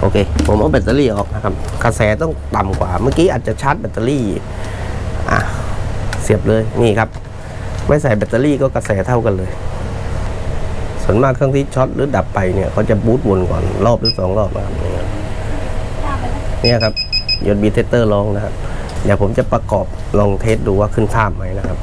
โอเค ผมเอาแบตเตอรี่ออกนะครับกระแสต้องต่ำกว่า เมื่อกี้อาจจะชาร์จแบตเตอรี่อะเสียบเลยนี่ครับ ไม่ใส่แบตเตอรี่ก็กระแสเท่ากันเลย ส่วนมากเครื่องที่ช็อตหรือดับไปเนี่ยเขาจะบูตวนก่อนรอบหรือสองรอบนะครับนี่ครับเนี่ยครับยนต์บีเทสเตอร์ลองนะครับเดี๋ยวผมจะประกอบลองเทสดูว่าขึ้นภาไหมนะครับ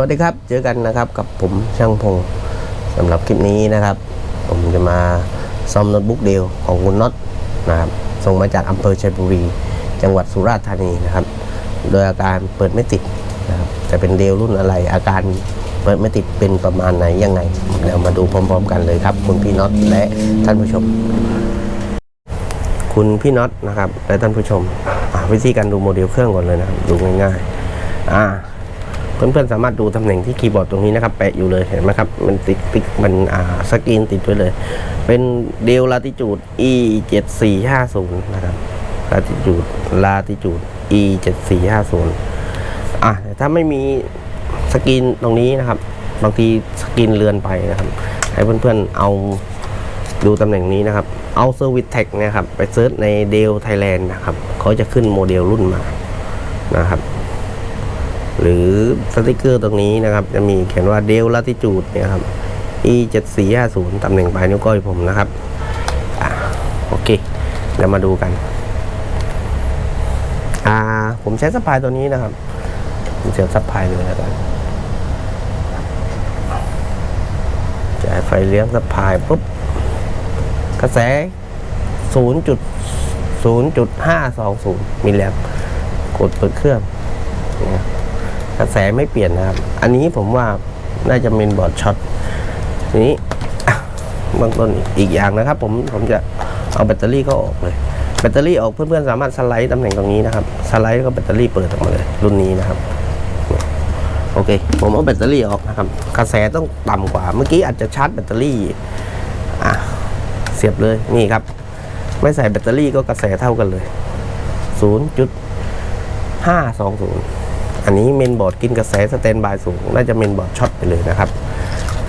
วัสดีครับ เจอกันนะครับกับผมช่างพงสำหรับคลิปนี้นะครับ ผมจะมาซ่อมโน้ตบุ๊กเดียวของคุณน็อตนะครับส่งมาจากอำเภอชัยบุรี จังหวัดสุราษฎร์ธานีนะครับ โดยอาการเปิดไม่ติดนะครับแต่เป็นเดลรุ่นอะไร อาการเปิดไม่ติดเป็นประมาณไหนยังไงเดี๋ยวมาดูพร้อม ๆ กันเลยครับ คุณพี่น็อตและท่านผู้ชม คุณพี่น็อตนะครับและท่านผู้ชมวิธีการดูโมเดลเครื่องก่อนเลยนะครับดูง่ายๆอ่า เพื่อนๆสามารถดูตำแหน่งที่คีย์บอร์ดตรงนี้นะครับแปะอยู่เลยเห็นไหมครับมันติดติดมันอ่าสกรีนติดไว้เลย เป็นเดลลาติจูด e 7 4 5 0นะครับลาติจูดลาติจูด e 7 4 5 0อะแต่ถ้าไม่มีสกรีนตรงนี้นะครับ บางทีสกรีนเลือนไปนะครับ ให้เพื่อนๆเอาดูตำแหน่งนี้นะครับ เอาเซอร์วิสแท็กเนี่ยครับ ไปเซิร์ชในเดลไทยแลนด์นะครับ เขาจะขึ้นโมเดลรุ่นมานะครับ หรือสติกเกอร์ตรงนี้นะครับ จะมีเขียนว่าเดลลาติจูดเนี่ยครับ e 7 4 5 0ตำแหน่งปลายนิ้วก้อยผมนะครับอโอเคเดี๋ยวมาดูกันอ่าผมใช้สปายตัวนี้นะครับผมเสียบสปายเลยแล้วกันจ่ายไฟเลี้ยงสปายปุ๊บกระแส 0.0.520มิลลิแอมป์กดเปิดเครื่องนี่ย กระแสไม่เปลี่ยนนะครับ อันนี้ผมว่าน่าจะเป็นบอร์ดช็อตทีนี้บื้องต้นอีกอย่างนะครับ ผมผมจะเอาแบตเตอรี่ก็ออกเลย แบตเตอรี่ออกเพื่อนๆสามารถสไลด์ตำแหน่งตรงนี้นะครับ สไลด์ก็แบตเตอรี่เปิดออกมาเลยรุ่นนี้นะครับโอเค ผมเอาแบตเตอรี่ออกนะครับ กระแสต้องต่ำกว่า เมื่อกี้อาจจะชาร์จแบตเตอรี่อะเสียบเลยนี่ครับ ไม่ใส่แบตเตอรี่ก็กระแสเท่ากันเลย 0.520 อันนี้เมนบอร์ดกินกระแสสแตนบายสูง น่าจะเมนบอร์ดช็อตไปเลยนะครับ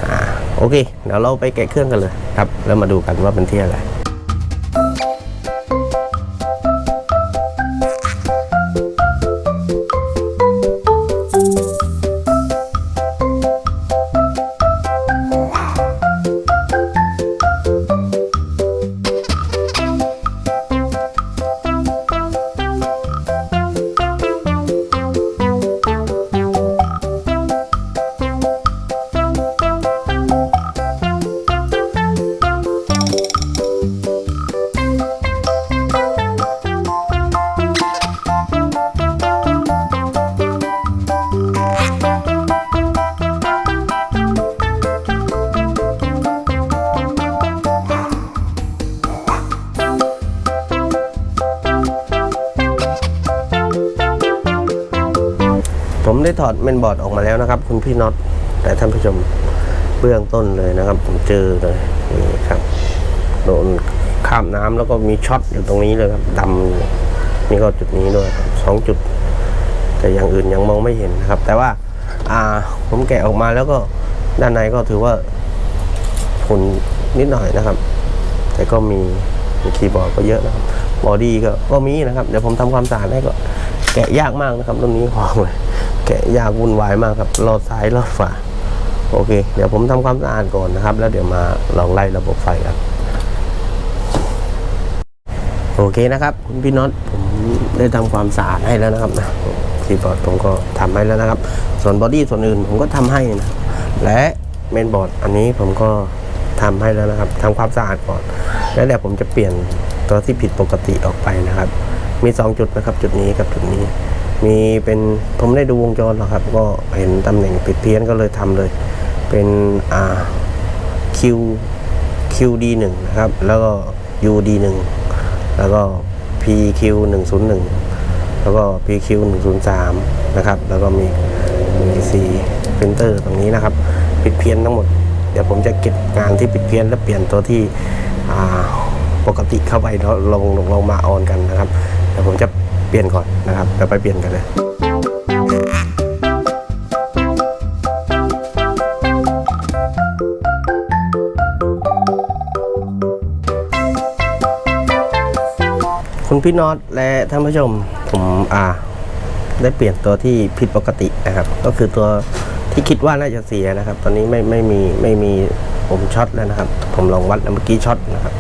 อ่า โอเค เดี๋ยวเราไปแกะเครื่องกันเลยครับ แล้วมาดูกันว่าเป็นที่อะไร ถอดเมนบอร์ดออกมาแล้วนะครับ คุณพี่น็อตแต่ท่านผู้ชมเบื้องต้นเลยนะครับ ผมเจอเลยนี่ครับโดนข้ามน้ำแล้วก็มีช็อตอยู่ตรงนี้เลยครับดำนี่ก็จุดนี้ด้วยสองจุด แต่อย่างอื่นยังมองไม่เห็นนะครับ แต่ว่าอ่าผมแกะออกมาแล้วก็ด้านในก็ถือว่าผลนิดหน่อยนะครับ แต่ก็มีคีย์บอร์ดก็เยอะนะครับบอดี้ก็ก็มีนะครับ เดี๋ยวผมทำความสะอาดให้ก็แกะยากมากนะครับรุ่นนี้ของเลย แกะยากวุ่นวายมากครับรอดซ้ายรอดขวาโอเค เดี๋ยวผมทำความสะอาดก่อนนะครับ แล้วเดี๋ยวมาลองไล่ระบบไฟกันโอเคนะครับคุณพี่น็อตผมได้ทำความสะอาดให้แล้วนะครับนะคีย์บอร์ดผมก็ทำให้แล้วนะครับ ส่วนบอดี้ส่วนอื่นผมก็ทำให้นะและเมนบอร์ดอันนี้ผมก็ทำให้แล้วนะครับทำความสะอาดก่อน แล้วเดี๋ยวผมจะเปลี่ยนตัวที่ผิดปกติออกไปนะครับ มี 2 จุดนะครับจุดนี้กับจุดนี้ มีเป็นผมได้ดูวงจรหรอครับ ก็เห็นตำแหน่งผิดเพี้ยนก็เลยทำเลย เป็นอ่า Q QD 1 นะครับ แล้วก็ UD 1 แล้วก็ PQ 101 แล้วก็ PQ 103 นะครับ แล้วก็มี EC printer ตรงนี้นะครับ ผิดเพี้ยนทั้งหมด เดี๋ยวผมจะเก็บงานที่ผิดเพี้ยน และเปลี่ยนตัวที่ปกติเข้าไปล้วลงลงลงมาออนกันนะครับ เดี๋ยวผมจะ เปลี่ยนก่อนนะครับเดี๋ยวไปเปลี่ยนกันเลยคุณพี่น็อตและท่านผู้ชมผมอ่าได้เปลี่ยนตัวที่ผิดปกตินะครับ ก็คือตัวที่คิดว่าน่าจะเสียนะครับ ตอนนี้ไม่ไม่มีไม่มีผมช็อตแล้วนะครับ ผมลองวัดเมื่อกี้ช็อตนะครับ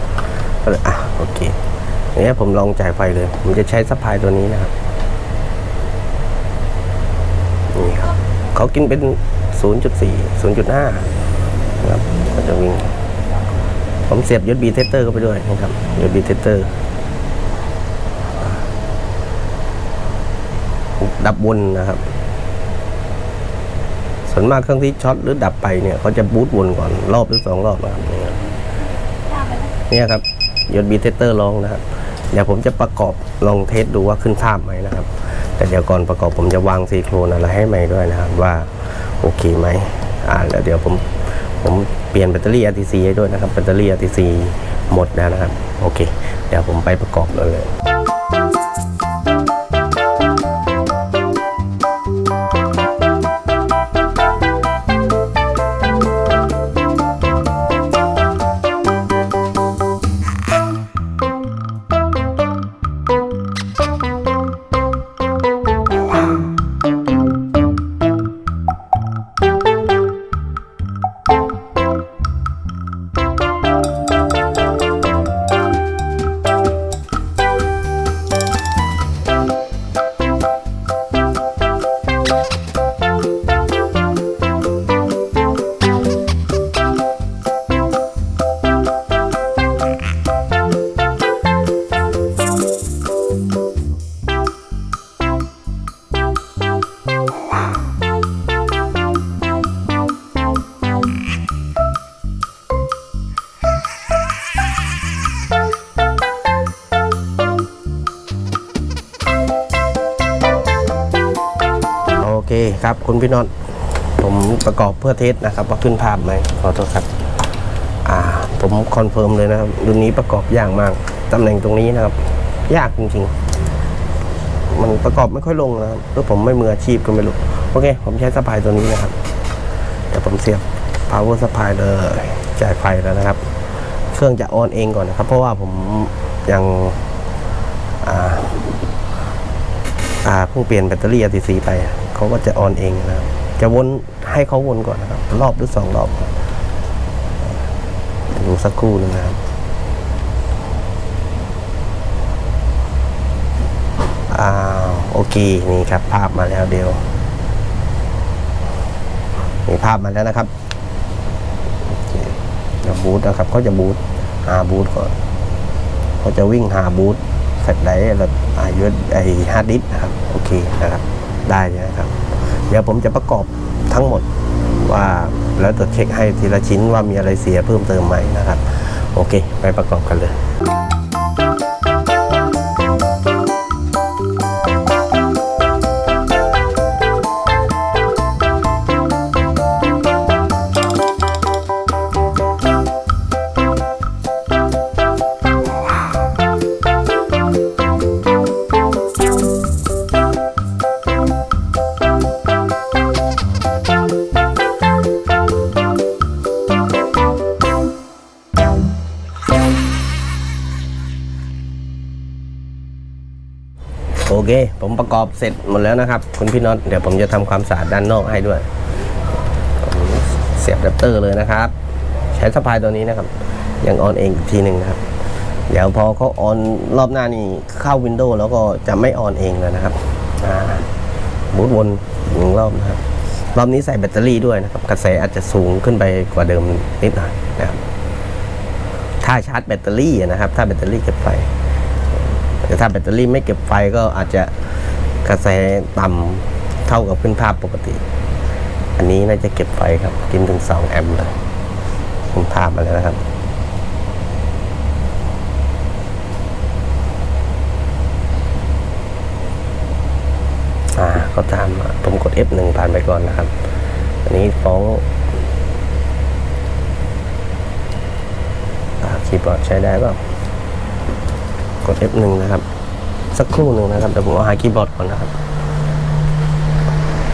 ก็เลยอะโอเค อย่างนี้ยผมลองจ่ายไฟเลย ผมจะใช้ซัพพลายตัวนี้นะครับ นี่ครับ เขากินเป็น 0.4 0.5นะครับก็จะวิ่ง ผมเสียบ USB เทสเตอร์เข้าไปด้วยนะครับ USB เทสเตอร์ดับวนนะครับ ส่วนมากเครื่องที่ช็อตหรือดับไปเนี่ยเขาจะบูตวนก่อนรอบหรือสองรอบนะครับ เนี่ยครับยนบีเทสเตอร์ลองนะครับ เดี๋ยวผมจะประกอบลองเทสดูว่าขึ้นภาพไหมนะครับ แต่เดี๋ยวก่อนประกอบผมจะวางซีโครนอะไรให้ใหม่ด้วยนะครับว่าโอเคไหมอ่าแล้วเดี๋ยวผมผมเปลี่ยนแบตเตอรี่ RTC ให้ด้วยนะครับแบตเตอรี่ RTC หมดแล้วนะครับ โอเค เดี๋ยวผมไปประกอบเลย ครับ คุณพี่น็อตผมประกอบเพื่อเทสนะครับ ว่าขึ้นภาพไหมขอโทษครับ อ่า ผมคอนเฟิร์มเลยนะครับรุ่นนี้ประกอบยากมากตำแหน่งตรงนี้นะครับ ยากจริงๆ มันประกอบไม่ค่อยลงนะครับหรือผมไม่มืออาชีพก็ไม่รู้โอเค ผมใช้สปายตัวนี้นะครับเดี๋ยวผมเสียบ power supply เลยจ่ายไฟแล้วนะครับ เครื่องจะออนเองก่อนนะครับ เพราะว่าผมยังอ่า เพิ่งเปลี่ยนแบตเตอรี่ RTC ไปเขาก็จะออนเองนะครับ จะวนให้เขาวนก่อนนะครับ รอบหรือสองรอบดูสักครู่หนึงนะครับอ้าวโอเค นี่ครับ ภาพมาแล้วเดียวมีภาพมาแล้วนะครับโอเคเดี๋ยวบูทนะครับเขาจะบูทหาบูทก่อนเขาจะวิ่งหาบูธ แฟลชไดร์แล้วอายุไอฮาร์ดดิสนะครับโอเคนะครับได้เลยนะครับ เดี๋ยวผมจะประกอบทั้งหมดว่าแล้วตรวจเช็คให้ทีละชิ้นว่ามีอะไรเสียเพิ่มเติมไหมนะครับ โอเค ไปประกอบกันเลย โอเค ผมประกอบเสร็จหมดแล้วนะครับ คุณพี่น็อตเดี๋ยวผมจะทำความสะอาดด้านนอกให้ด้วย เสียบแรปเตอร์เลยนะครับ ใช้สะพายตัวนี้นะครับ ยังออนเองอีกทีหนึ่งนะครับ เดี๋ยวพอเขาออนรอบหน้านี่เข้าวินโดว์แล้วก็จะไม่ออนเองแล้วนะครับบูตวนหนึ่งรอบนะครับ รอบนี้ใส่แบตเตอรี่ด้วยนะครับ กระแสอาจจะสูงขึ้นไปกว่าเดิมนิดหน่อยนะครับ ถ้าชาร์จแบตเตอรี่นะครับ ถ้าแบตเตอรี่เก็บไฟ แต่ถ้าแบตเตอรี่ไม่เก็บไฟก็อาจจะกระแสต่ำเท่ากับขึ้นภาพปกติ อันนี้น่าจะเก็บไฟครับ กินถึง 2 แอมป์เลยขึ้นภาพมาแล้วนะครับอ่าเขาตามผมกด F1 ผ่านไปก่อนนะครับ อันนี้ฟ้องอ่าคีย์บอร์ดใช้ได้ป่า ด F1 นะครับ สักครู่หนึ่งนะครับเดี๋ยวผมเอาหาคีย์บอร์ดก่อนนะครับ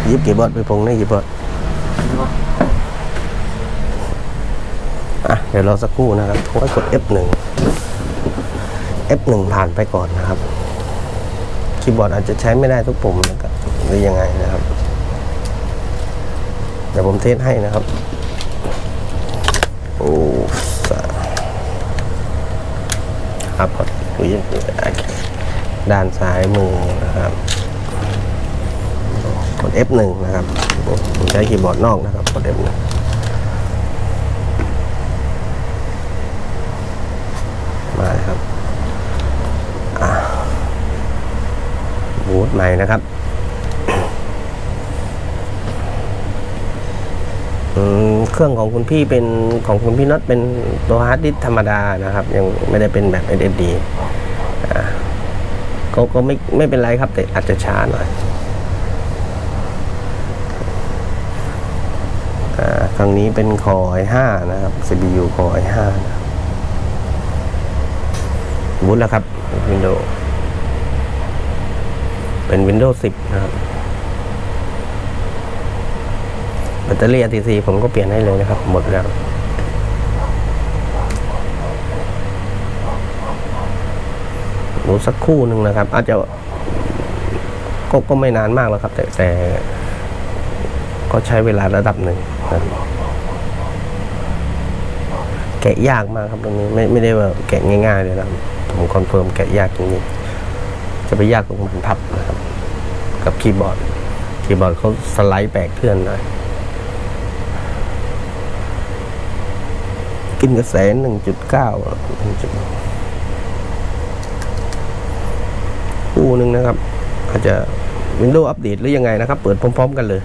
ยิบคีย์บอร์ดไปพงในคีย์บอร์ดอะเดี๋ยวรอสักครู่นะครับผมก็กด F1 F1 ผ่านไปก่อนนะครับคีย์บอร์ดอาจจะใช้ไม่ได้ทุกปุ่มนะครับหรือยังไงนะครับเดี๋ยวผมเทสให้นะครับโอ้สาครับุยด้านซ้ายมือนะครับกด F1 นะครับผมใช้คีย์บอร์ดนอกนะครับกด F1 มาครับบูทใหม่นะครับ อืม เครื่องของคุณพี่เป็นของคุณพี่น็อตเป็นตัวฮาร์ดดิสธรรมดานะครับ ยังไม่ได้เป็นแบบ SSD อ่าก็ก็ไม่ไม่เป็นไรครับ แต่อาจจะช้าหน่อยอ่าครั้งนี้เป็นคอ i5 นะครับ CPU คอ i5 นะบบูทแล้วครับ Windows เป็น Windows 10 นะครับ แบตเตอรี่ RTC ผมก็เปลี่ยนให้เลยนะครับ หมดแล้วดูสักคู่หนึ่งนะครับ อาจจะก็ก็ไม่นานมากแล้วครับ แต่แต่ก็ใช้เวลาระดับหนึ่งนะแกะยากมากครับตรงนี้ไม่ไม่ได้ว่าแกะง่ายๆเลยนะครับผมคอนเฟิร์มแกะยากจริงๆจะไปยากตรงบรรพับนะครับ กับคีย์บอร์ดคีย์บอร์ดเขาสไลด์แปลกเคลื่อนหน่อย กินกระแสหนึ่งจุดเก้าคู่หนึ่งนะครับ อาจจะ Windows อัปเดตหรือยังไงนะครับ เปิดพร้อม ๆ กันเลย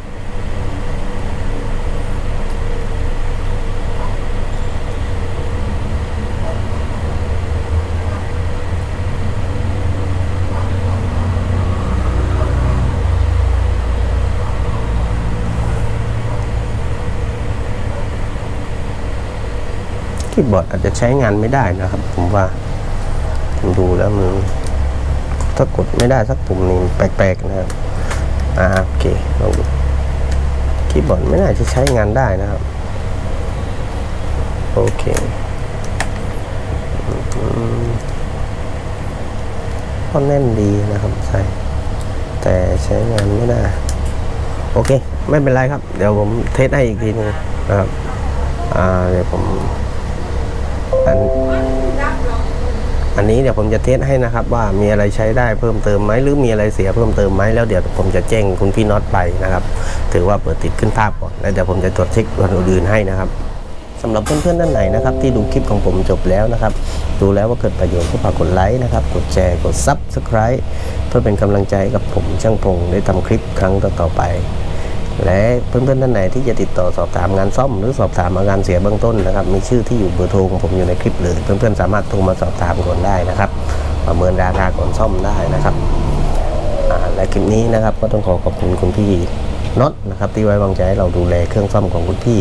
คีย์บอร์ดอาจจะใช้งานไม่ได้นะครับ ผมว่าผมดูแล้วมันถ้ากดไม่ได้สักปุ่มนี่แปลกๆนะครับอ่าโอเคลองดูคีย์บอร์ดไม่น่าจะใช้งานได้นะครับ โอเคอืมก็แน่นดีนะครับใช่แต่ใช้งานไม่ได้ โอเค ไม่เป็นไรครับ เดี๋ยวผมเทสให้อีกทีนึงนะครับ อ่า เดี๋ยวผม อันอันนี้เดี๋ยวผมจะเทสให้นะครับ ว่ามีอะไรใช้ได้เพิ่มเติมไหมหรือมีอะไรเสียเพิ่มเติมไหมแล้วเดี๋ยวผมจะแจ้งคุณพี่น็อตไปนะครับ ถือว่าเปิดติดขึ้นภาพก่อนแล้วเดี๋ยวผมจะตรวจเช็ควันอื่นให้นะครับสำหรับเพื่อนๆท่านไหนนะครับที่ดูคลิปของผมจบแล้วนะครับ ดูแล้วว่าเกิดประโยชน์ก็ฝากกดไลค์นะครับ กดแชร์กด Subscribe เพื่อเป็นกำลังใจให้กับผมช่างพงได้ทำคลิปครั้งต่อๆไป และเพื่อนๆท่านไหนที่จะติดต่อสอบถามงานซ่อม หรือสอบถามอาการเสียเบื้องต้นนะครับมีชื่อที่อยู่เบอร์โทรของผมอยู่ในคลิปเลยเพื่อนๆสามารถโทรมาสอบถามก่อนได้นะครับ ประเมินราคาก่อนซ่อมได้นะครับและคลิปนี้นะครับก็ต้องขอขอบคุณคุณพี่น็อตนะครับที่ไว้วางใจให้เราดูแลเครื่องซ่อมของคุณพี่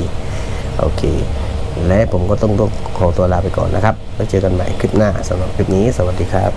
โอเค และผมก็ต้องต้องขอตัวลาไปก่อนนะครับแล้วเจอกันใหม่คลิปหน้าสำหรับคลิปนี้ สวัสดีครับ